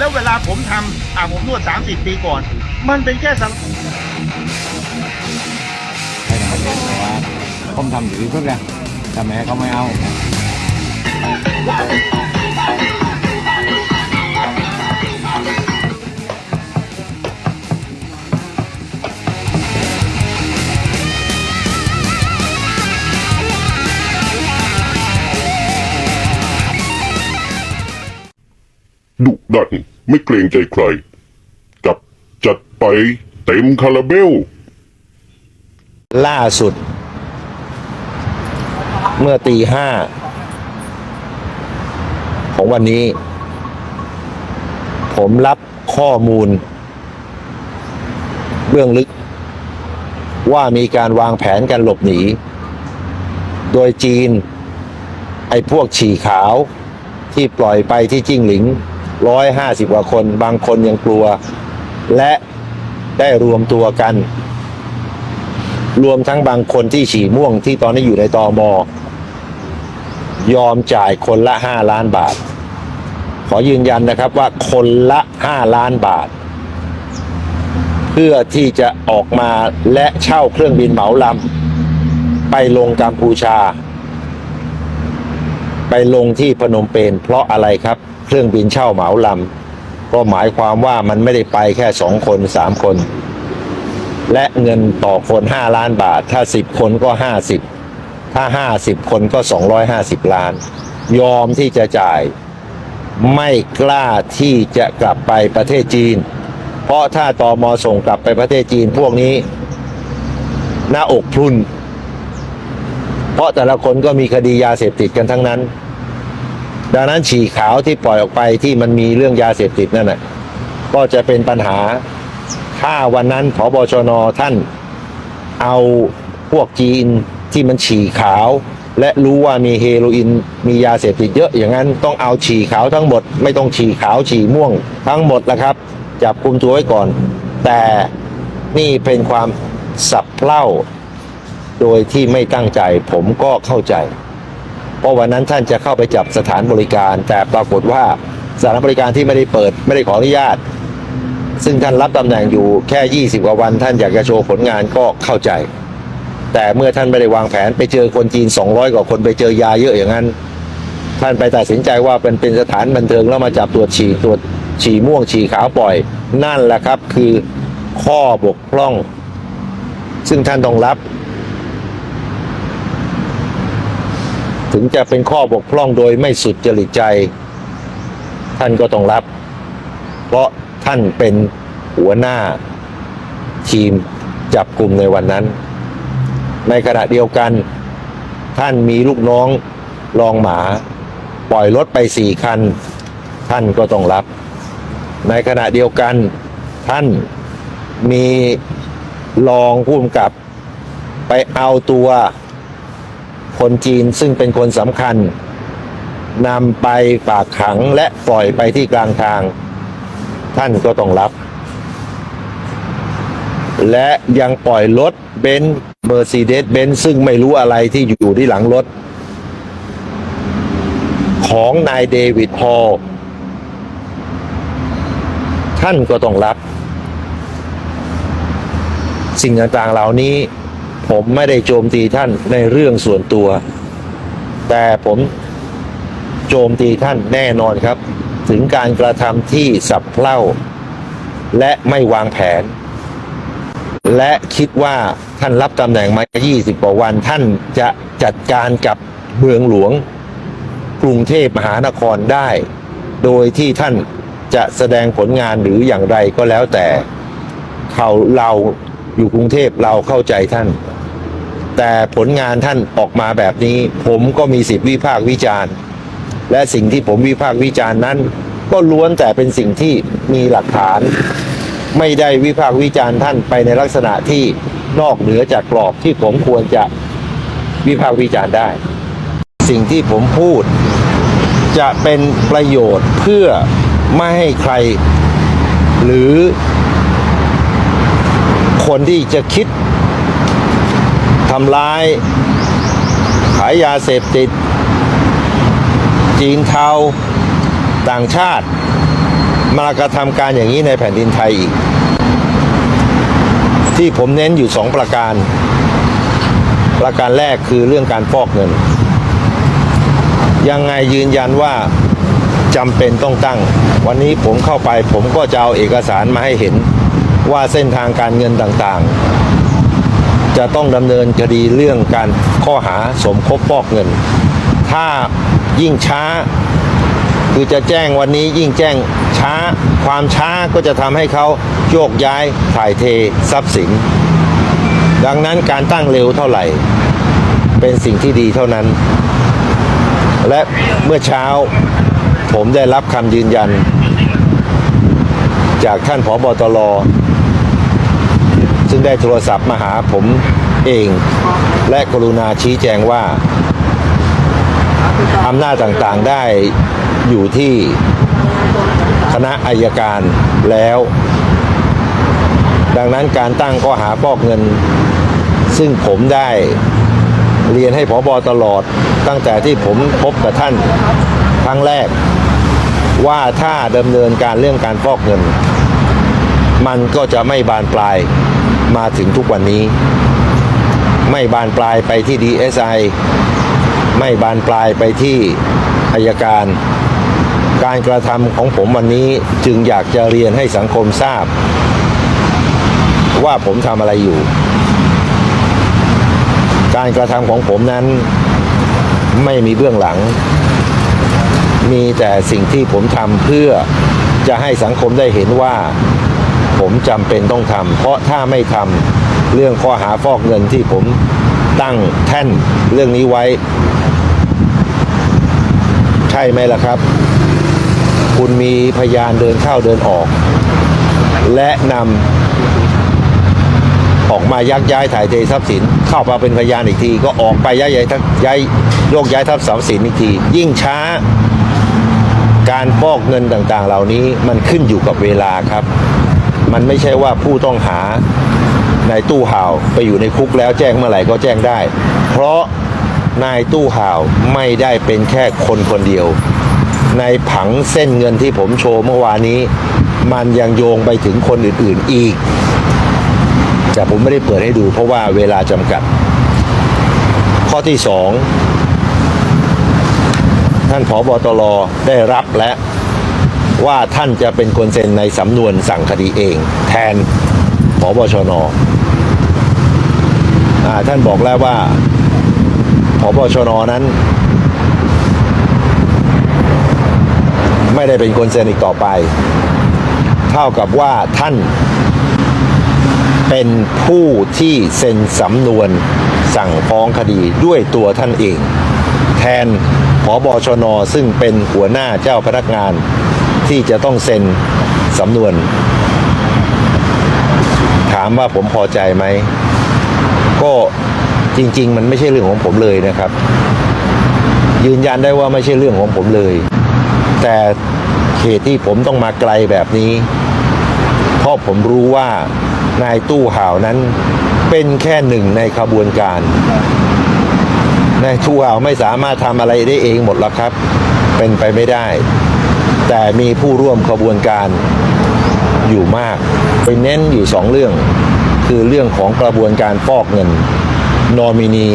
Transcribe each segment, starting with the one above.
แล้วเวลาผมทำอ่าผมนวด 30 ปีก่อน มันเป็นแค่สังให้ทำเองแต่ว่าผมทำอยู่ที่สุดเลยแต่แม่เขาไม่เอา ไม่เกรงใจใคร กับจัดไปเต็มคาราเบล ล่าสุด เมื่อตีห้าของวันนี้ ผมรับข้อมูล เบื้องลึก ว่ามีการวางแผนการหลบหนี โดยจีน ไอ้พวกฉี่ขาวที่ปล่อยไปที่จิ้งหลิง ร้อยห้าสิบกว่าคน บางคนยังกลัว และได้รวมตัวกัน รวมทั้งบางคนที่ฉี่ม่วงที่ตอนนี้อยู่ในตอมยอมจ่ายคนละห้าล้านบาท ขอยืนยันนะครับว่าคนละห้าล้านบาท เพื่อที่จะออกมาและเช่าเครื่องบินเหมาลำไปลงกัมพูชา ไปลงที่พนมเปญเพราะอะไรครับ เครื่องบินเช่าเหมาลำก็หมายความว่ามันไม่ได้ไปแค่สองคนสามคน และเงินต่อคน5ล้านบาท ถ้า10คนก็50ถ้า50คนก็250ล้าน ยอมที่จะจ่าย ไม่กล้าที่จะกลับไปประเทศจีน เพราะถ้าตอมอส่งกลับไปประเทศจีนพวกนี้ หน้าอกพรุนเพราะแต่ละคนก็มีคดียาเสพติดกันทั้งนั้น ดังนั้นฉี่ขาวที่ปล่อยออกไปที่มันมีเรื่องยาเสพติดนั่นน่ะก็จะเป็นปัญหาถ้าวันนั้นพบชนท่านเอาพวกจีนที่มันฉี่ขาว และรู้ว่ามีเฮโรอีนมียาเสพติดเยอะ อย่างนั้นต้องเอาฉี่ขาวทั้งหมด ไม่ต้องฉี่ขาวฉี่ม่วงทั้งหมดนะครับ จับคุมตัวไว้ก่อน แต่นี่เป็นความสับเพร่า โดยที่ไม่ตั้งใจผมก็เข้าใจ เพราะวันนั้นท่านจะเข้าไปจับสถานบริการ แต่ปรากฏว่าสถานบริการที่ไม่ได้เปิดไม่ได้ขออนุญาต ซึ่งท่านรับตำแหน่งอยู่แค่ 20 กว่าวัน ท่านอยากจะโชว์ผลงานก็เข้าใจ แต่เมื่อท่านไม่ได้วางแผนไปเจอคนจีน 200 กว่าคนไปเจอยาเยอะอย่างนั้น ท่านไปตัดสินใจว่าเป็นเป็นสถานบันเทิงแล้วมาจับตรวจฉี่ตรวจฉี่ม่วงฉี่ขาวปล่อย นั่นแหละครับคือข้อบกพร่อง ซึ่งท่านต้องรับ ถึงจะเป็นข้อบกพร่องโดยไม่สุดจริตใจ ท่านก็ต้องรับ เพราะท่านเป็นหัวหน้า ทีมจับกลุ่มในวันนั้น ในขณะเดียวกัน ท่านมีลูกน้องรองหมา ปล่อยรถไปสี่คัน ท่านก็ต้องรับ ในขณะเดียวกัน ท่านมีรองผู้กำกับ ไปเอาตัว คนจีนซึ่งเป็นคนสำคัญนำไปฝากขังและปล่อยไปที่กลางทาง ท่านก็ต้องรับ และยังปล่อยรถเบนซ์เมอร์ซีเดสเบนซ์ซึ่งไม่รู้อะไรที่อยู่ที่หลังรถ ของนายเดวิดพอลท่านก็ต้องรับ สิ่งต่างๆเหล่านี้ ผมไม่ได้โจมตีท่านในเรื่องส่วนตัว แต่ผมโจมตีท่านแน่นอนครับ ถึงการกระทำที่สับเพร่า และไม่วางแผน และคิดว่าท่านรับตำแหน่งมา 20 กว่าวัน ท่านจะจัดการกับเมืองหลวง กรุงเทพมหานครได้ โดยที่ท่านจะแสดงผลงานหรืออย่างไรก็แล้วแต่ เขาเรา อยู่กรุงเทพเราเข้าใจท่าน แต่ผลงานท่านออกมาแบบนี้ ผมก็มีสิทธิวิพากษ์วิจารณ์ และสิ่งที่ผมวิพากษ์วิจารณ์นั้น ก็ล้วนแต่เป็นสิ่งที่มีหลักฐาน ไม่ได้วิพากษ์วิจารณ์ท่านไปในลักษณะที่นอกเหนือจากกรอบที่ผมควรจะวิพากษ์วิจารณ์ได้ สิ่งที่ผมพูด จะเป็นประโยชน์เพื่อไม่ให้ใคร หรือ คนที่จะคิดทำร้าย ขายยาเสพติด จีนเทาต่างชาติ มากระทำการอย่างนี้ในแผ่นดินไทยอีก ที่ผมเน้นอยู่สองประการ ประการแรกคือเรื่องการฟอกเงิน ยังไงยืนยันว่าจำเป็นต้องตั้ง วันนี้ผมเข้าไปผมก็จะเอาเอกสารมาให้เห็น ว่าเส้นทางการเงินต่างๆ จะต้องดำเนินคดีเรื่องการข้อหาสมคบฟอกเงิน ถ้ายิ่งช้า คือจะแจ้งวันนี้ยิ่งแจ้งช้า ความช้าก็จะทำให้เขาโยกย้ายถ่ายเททรัพย์สิน ดังนั้นการตั้งเร็วเท่าไหร่ เป็นสิ่งที่ดีเท่านั้น และเมื่อเช้าผมได้รับคำยืนยัน จากท่านผอบตร ซึ่งได้โทรศัพท์มาหาผมเอง และกรุณาชี้แจงว่าอำนาจต่างๆได้อยู่ที่คณะอายการแล้ว ดังนั้นการตั้งข้อหาฟอกเงิน ซึ่งผมได้เรียนให้ผอบอตลอดตั้งแต่ที่ผมพบกับท่านครั้งแรก ว่าถ้าดำเนินการเรื่องการฟอกเงิน มันก็จะไม่บานปลายมาถึงทุกวันนี้ ไม่บานปลายไปที่ DSI ไม่บานปลายไปที่อายการ การกระทำของผมวันนี้จึงอยากจะเรียนให้สังคมทราบ ว่าผมทำอะไรอยู่ การกระทำของผมนั้นไม่มีเบื้องหลัง มีแต่สิ่งที่ผมทำเพื่อจะให้สังคมได้เห็นว่า ผมจำเป็นต้องทำเพราะถ้าไม่ทำเรื่องข้อหาฟอกเงินที่ผมตั้งแท่นเรื่องนี้ไว้ ใช่ไหมล่ะครับ คุณมีพยานเดินเข้าเดินออก และนำออกมายักย้ายถ่ายเททรัพย์สิน เข้ามาเป็นพยานอีกที ก็ออกไปย้ายย้ายย้ายโยกย้ายทรัพย์สินอีกที ยิ่งช้า การฟอกเงินต่างๆ เหล่านี้มันขึ้นอยู่กับเวลาครับ มันไม่ใช่ว่าผู้ต้องหาในตู้ห่าวไปอยู่ในคุกแล้วแจ้งเมื่อไหร่ก็แจ้งได้ เพราะนายตู้ห่าวไม่ได้เป็นแค่คนคนเดียว ในผังเส้นเงินที่ผมโชว์เมื่อวานนี้ มันยังโยงไปถึงคนอื่นๆอีก แต่ผมไม่ได้เปิดให้ดูเพราะว่าเวลาจำกัด ข้อที่สองท่านผอบอตรได้รับและ ว่าท่านจะเป็นคนเซ็นในสำนวนสั่งคดีเอง แทนผอบชนอท่านบอกแล้วว่าผอบชนนั้น ไม่ได้เป็นคนเซ็นอีกต่อไป เท่ากับว่าท่านเป็นผู้ที่เซ็นสำนวนสั่งฟ้องคดีด้วยตัวท่านเอง แทนผอบชนซึ่งเป็นหัวหน้าเจ้าพนักงาน ที่จะต้องเซ็นสำนวน ถามว่าผมพอใจไหม ก็จริง ๆ มันไม่ใช่เรื่องของผมเลยนะครับ ยืนยันได้ว่าไม่ใช่เรื่องของผมเลย แต่เหตุที่ผมต้องมาไกลแบบนี้เพราะผมรู้ว่านายตู้ห่าวนั้นเป็นแค่หนึ่งในขบวนการนายตู้ห่าวไม่สามารถทำอะไรได้เองหมดหรอกครับ เป็นไปไม่ได้ แต่มีผู้ร่วมขบวนการอยู่มาก ไปเน้นอยู่สองเรื่อง คือเรื่องของกระบวนการฟอกเงิน นอมินี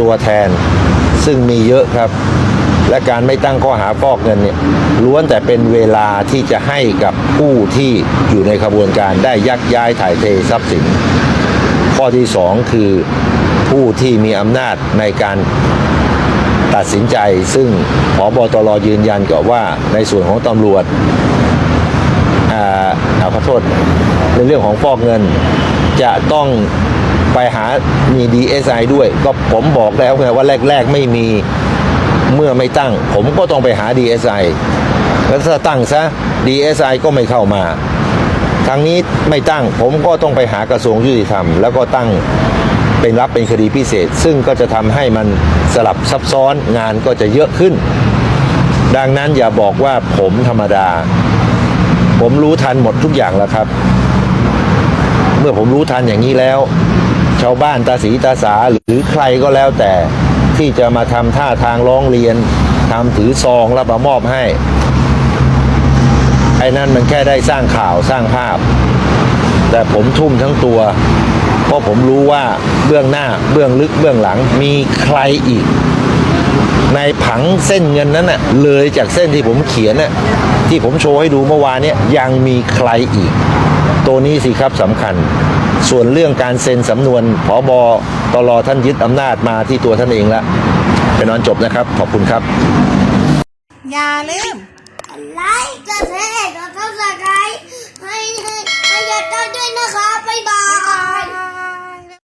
ตัวแทน ซึ่งมีเยอะครับ และการไม่ตั้งข้อหาฟอกเงินเนี่ยล้วนแต่เป็นเวลาที่จะให้กับผู้ที่อยู่ในขบวนการได้ยักย้ายถ่ายเททรัพย์สิน ข้อที่สองคือผู้ที่มีอำนาจในการ ตัดสินใจ ซึ่งพบตรยืนยันกับว่าในส่วนของตำรวจเอาขอโทษในเรื่องของฟอกเงิน จะต้องไปหามี DSI ด้วย ก็ผมบอกแล้วไงว่าแรก ๆ ไม่มีเมื่อไม่ตั้ง ผมก็ต้องไปหา DSI แล้วถ้าตั้งซะ DSI ก็ไม่เข้ามา ทางนี้ไม่ตั้งผมก็ต้องไปหากระทรวงยุติธรรม แล้วก็ตั้ง เป็นรับเป็นคดีพิเศษ ซึ่งก็จะทำให้มันสลับซับซ้อนงานก็จะเยอะขึ้น ดังนั้นอย่าบอกว่าผมธรรมดา ผมรู้ทันหมดทุกอย่างแล้วครับ เมื่อผมรู้ทันอย่างนี้แล้ว ชาวบ้านตาสีตาสาหรือใครก็แล้วแต่ที่จะมาทำท่าทางร้องเรียนทำถือซองแล้วมามอบให้ไอ้นั่นมันแค่ได้สร้างข่าวสร้างภาพ แต่ผมทุ่มทั้งตัว เพราะผมรู้ว่าเบื้องหน้าเบื้องลึกเบื้องหลังมีใครอีก ในผังเส้นเงินนั้นน่ะเลยจากเส้นที่ผมเขียนน่ะที่ผมโชว์ให้ดูเมื่อวานเนี่ยยังมีใครอีก ตัวนี้สิครับสำคัญ ส่วนเรื่องการเซ็นสำนวนผอบอตรท่านยึดอำนาจมาที่ตัวท่านเองละเป็นวันจบนะครับ ขอบคุณครับ อย่าลืมไลค์กดแชร์กดซับสไครต์ให้ให้ให้ยาต้าด้วยนะคะบ๊ายบาย